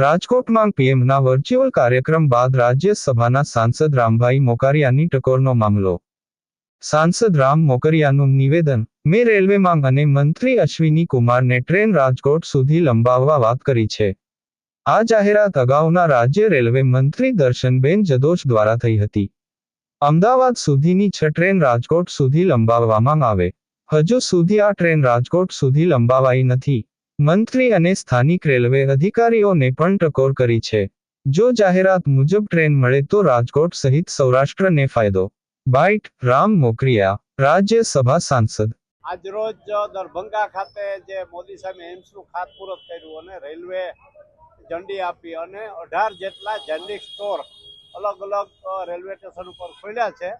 રાજકોટમાં પીએમના વર્ચ્યુઅલ કાર્યક્રમ બાદ રાજ્યસભાના સાંસદ રામભાઈ મોકરિયાની ટકોરનો મામલો. સાંસદ રામ મોકરિયાનું નિવેદન, મેં રેલવે માંગ અને મંત્રી અશ્વિની કુમારને ટ્રેન રાજકોટ સુધી લંબાવવા વાત કરી છે. આ જાહેરાત અગાઉના રાજ્ય રેલવે મંત્રી દર્શનબેન જદોશ દ્વારા થઈ હતી. અમદાવાદ સુધીની છ ટ્રેન રાજકોટ સુધી લંબાવવામાં આવે. હજુ સુધી આ ટ્રેન રાજકોટ સુધી લંબાવાઈ નથી. મંત્રી અને સ્થાનિક રેલવે અધિકારીઓને પણ ટકોર કરી છે. જો જાહેરાત મુજબ ટ્રેન મળે તો રાજકોટ સહિત સૌરાષ્ટ્રને ફાયદો. બાઇટ, રામ મોકરિયા, રાજ્યસભા સાંસદ. આજરોજ દરભંગા ખાતે જે મોદી સામે એમ્સનું ખાતમુહૂર્ત કર્યું અને રેલવે ઝંડી આપી અને અઢાર જેટલા જનરિક સ્ટોર અલગ અલગ રેલવે સ્ટેશન ઉપર ખોલ્યા છે.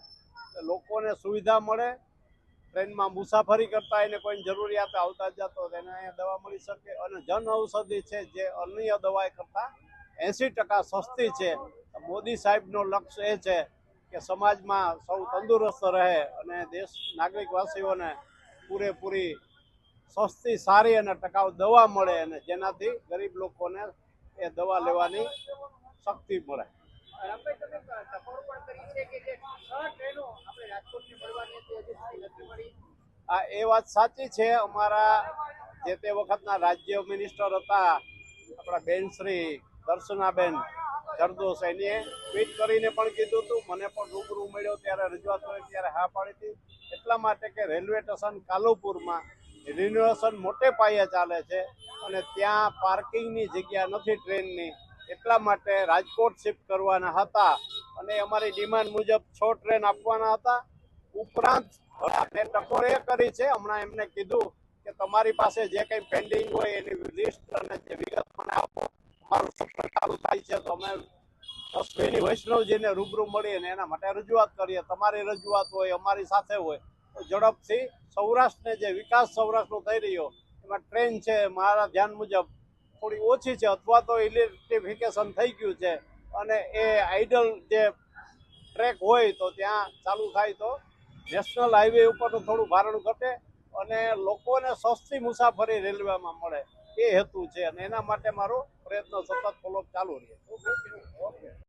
લોકોને સુવિધા મળે ટ્રેનમાં મુસાફરી કરતા એને કોઈ જરૂરિયાત આવતા જતો તેને અહીંયા દવા મળી શકે. અને જન ઔષધિ છે જે અન્ય દવાઈ કરતાં એંસી ટકા સસ્તી છે. મોદી સાહેબનો લક્ષ્ય એ છે કે સમાજમાં સૌ તંદુરસ્ત રહે અને દેશ નાગરિકવાસીઓને પૂરેપૂરી સસ્તી, સારી અને ટકાઉ દવા મળે અને જેનાથી ગરીબ લોકોને એ દવા લેવાની શક્તિ મળે રામભાઈ તમે ટકોર પણ કરી છે કે જે છ ટ્રેનો આપણે રાજકોટની મળવાની હતી હજી સુધી નથી મળી આ એ વાત સાચી છે. અમારા જે તે વખતના રાજ્ય મિનિસ્ટર હતા, આપણા બેન શ્રી દર્શનાબેન જરદોસ એને ટ્વીટ કરીને પણ કીધું હતું. મને પણ રૂબરૂ મળ્યો ત્યારે રજૂઆત કરી, ત્યારે હા પાડી હતી. એટલા માટે કે રેલવે સ્ટેશન કાલુપુરમાં રિન્યુએશન મોટે પાયે ચાલે છે અને ત્યાં પાર્કિંગની જગ્યા નથી ટ્રેનની. એટલા માટે રાજકોટ શિફ્ટ કરવાના હતા અને અમારી ડિમાન્ડ મુજબ છ ટ્રેન આપવાના હતા. ઉપરાંત મેં ટકોર એ કરી છે. હમણાં એમને કીધું કે તમારી પાસે જે કંઈ પેન્ડિંગ હોય એની લિસ્ટ અને જે વિગત મને આપો. મારું સફર ચાલુ થાય છે, તો અમે અશ્વિની વૈષ્ણવજીને રૂબરૂ મળી અને એના માટે રજૂઆત કરીએ. તમારી રજૂઆત હોય, અમારી સાથે હોય, તો ઝડપથી સૌરાષ્ટ્રને જે વિકાસ સૌરાષ્ટ્રનો થઈ રહ્યો, એમાં ટ્રેન છે, મારા ધ્યાન મુજબ થોડી ઓછી છે, અથવા તો ઇલેક્ટ્રિફિકેશન થઈ ગયું છે. અને એ આઈડલ જે ટ્રેક હોય, તો ત્યાં ચાલુ થાય તો નેશનલ હાઈવે ઉપરનું થોડું ભારણ ઘટે અને લોકોને સસ્તી મુસાફરી રેલવેમાં મળે એ હેતુ છે અને એના માટે મારો પ્રયત્ન સતત ફોલોઅપ ચાલુ રહે.